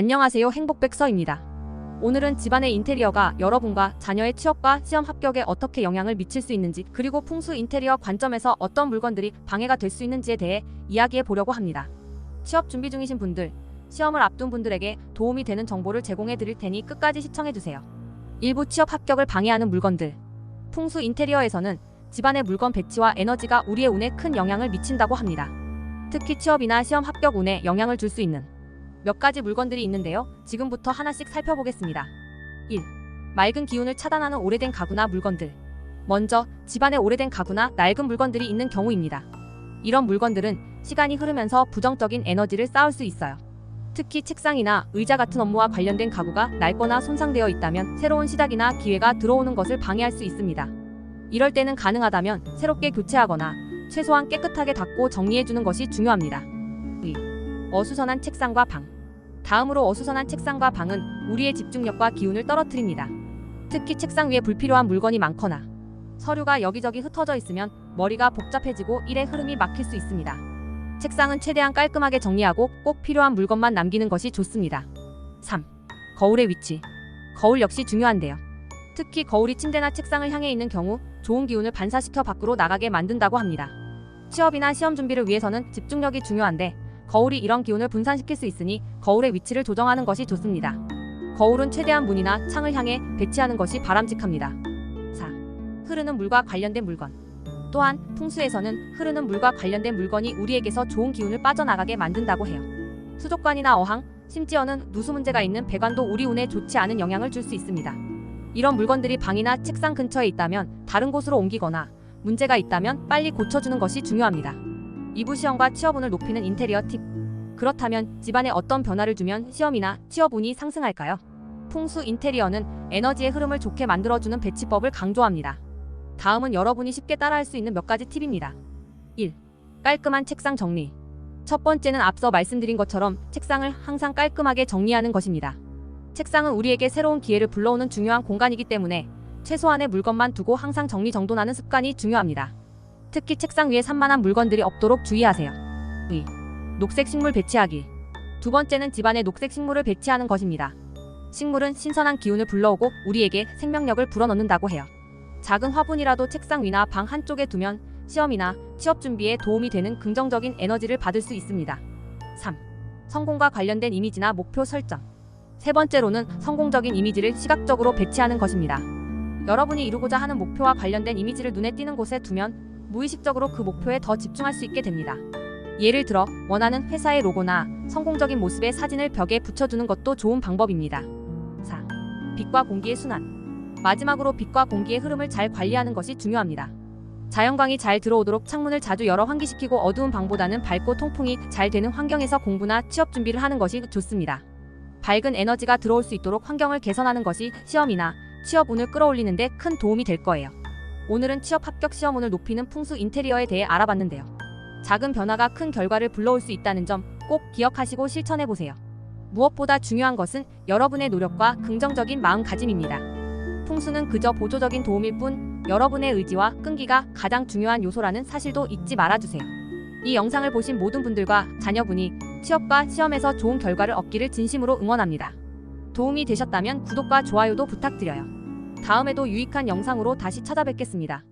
안녕하세요 행복백서입니다. 오늘은 집안의 인테리어가 여러분과 자녀의 취업과 시험 합격에 어떻게 영향을 미칠 수 있는지 그리고 풍수 인테리어 관점에서 어떤 물건들이 방해가 될 수 있는지에 대해 이야기해 보려고 합니다. 취업 준비 중이신 분들, 시험을 앞둔 분들에게 도움이 되는 정보를 제공해 드릴 테니 끝까지 시청해 주세요. 일부 취업 합격을 방해하는 물건들. 풍수 인테리어에서는 집안의 물건 배치와 에너지가 우리의 운에 큰 영향을 미친다고 합니다. 특히 취업이나 시험 합격 운에 영향을 줄 수 있는 몇 가지 물건들이 있는데요. 지금부터 하나씩 살펴보겠습니다. 1. 맑은 기운을 차단하는 오래된 가구나 물건들. 먼저 집안에 오래된 가구나 낡은 물건들이 있는 경우입니다. 이런 물건들은 시간이 흐르면서 부정적인 에너지를 쌓을 수 있어요. 특히 책상이나 의자 같은 업무와 관련된 가구가 낡거나 손상되어 있다면 새로운 시작이나 기회가 들어오는 것을 방해할 수 있습니다. 이럴 때는 가능하다면 새롭게 교체하거나 최소한 깨끗하게 닦고 정리해주는 것이 중요합니다. 2. 어수선한 책상과 방. 다음으로 어수선한 책상과 방은 우리의 집중력과 기운을 떨어뜨립니다. 특히 책상 위에 불필요한 물건이 많거나 서류가 여기저기 흩어져 있으면 머리가 복잡해지고 일의 흐름이 막힐 수 있습니다. 책상은 최대한 깔끔하게 정리하고 꼭 필요한 물건만 남기는 것이 좋습니다. 3. 거울의 위치. 거울 역시 중요한데요. 특히 거울이 침대나 책상을 향해 있는 경우 좋은 기운을 반사시켜 밖으로 나가게 만든다고 합니다. 취업이나 시험 준비를 위해서는 집중력이 중요한데 거울이 이런 기운을 분산시킬 수 있으니 거울의 위치를 조정하는 것이 좋습니다. 거울은 최대한 문이나 창을 향해 배치하는 것이 바람직합니다. 4. 흐르는 물과 관련된 물건. 또한 풍수에서는 흐르는 물과 관련된 물건이 우리에게서 좋은 기운을 빠져나가게 만든다고 해요. 수족관이나 어항, 심지어는 누수 문제가 있는 배관도 우리 운에 좋지 않은 영향을 줄 수 있습니다. 이런 물건들이 방이나 책상 근처에 있다면 다른 곳으로 옮기거나 문제가 있다면 빨리 고쳐주는 것이 중요합니다. 2부 시험과 취업운을 높이는 인테리어 팁. 그렇다면 집안에 어떤 변화를 주면 시험이나 취업운이 상승할까요? 풍수 인테리어는 에너지의 흐름을 좋게 만들어주는 배치법을 강조합니다. 다음은 여러분이 쉽게 따라할 수 있는 몇 가지 팁입니다. 1. 깔끔한 책상 정리. 첫 번째는 앞서 말씀드린 것처럼 책상을 항상 깔끔하게 정리하는 것입니다. 책상은 우리에게 새로운 기회를 불러오는 중요한 공간이기 때문에 최소한의 물건만 두고 항상 정리정돈하는 습관이 중요합니다. 특히 책상 위에 산만한 물건들이 없도록 주의하세요. 2. 녹색 식물 배치하기. 두 번째는 집안에 녹색 식물을 배치하는 것입니다. 식물은 신선한 기운을 불러오고 우리에게 생명력을 불어넣는다고 해요. 작은 화분이라도 책상 위나 방 한쪽에 두면 시험이나 취업 준비에 도움이 되는 긍정적인 에너지를 받을 수 있습니다. 3. 성공과 관련된 이미지나 목표 설정. 세 번째로는 성공적인 이미지를 시각적으로 배치하는 것입니다. 여러분이 이루고자 하는 목표와 관련된 이미지를 눈에 띄는 곳에 두면 무의식적으로 그 목표에 더 집중할 수 있게 됩니다. 예를 들어 원하는 회사의 로고나 성공적인 모습의 사진을 벽에 붙여주는 것도 좋은 방법입니다. 4. 빛과 공기의 순환. 마지막으로 빛과 공기의 흐름을 잘 관리하는 것이 중요합니다. 자연광이 잘 들어오도록 창문을 자주 열어 환기시키고 어두운 방보다는 밝고 통풍이 잘 되는 환경에서 공부나 취업 준비를 하는 것이 좋습니다. 밝은 에너지가 들어올 수 있도록 환경을 개선하는 것이 시험이나 취업 운을 끌어올리는 데 큰 도움이 될 거예요. 오늘은 취업 합격 시험운을 높이는 풍수 인테리어에 대해 알아봤는데요. 작은 변화가 큰 결과를 불러올 수 있다는 점 꼭 기억하시고 실천해 보세요. 무엇보다 중요한 것은 여러분의 노력과 긍정적인 마음가짐입니다. 풍수는 그저 보조적인 도움일 뿐 여러분의 의지와 끈기가 가장 중요한 요소라는 사실도 잊지 말아주세요. 이 영상을 보신 모든 분들과 자녀분이 취업과 시험에서 좋은 결과를 얻기를 진심으로 응원합니다. 도움이 되셨다면 구독과 좋아요도 부탁드려요. 다음에도 유익한 영상으로 다시 찾아뵙겠습니다.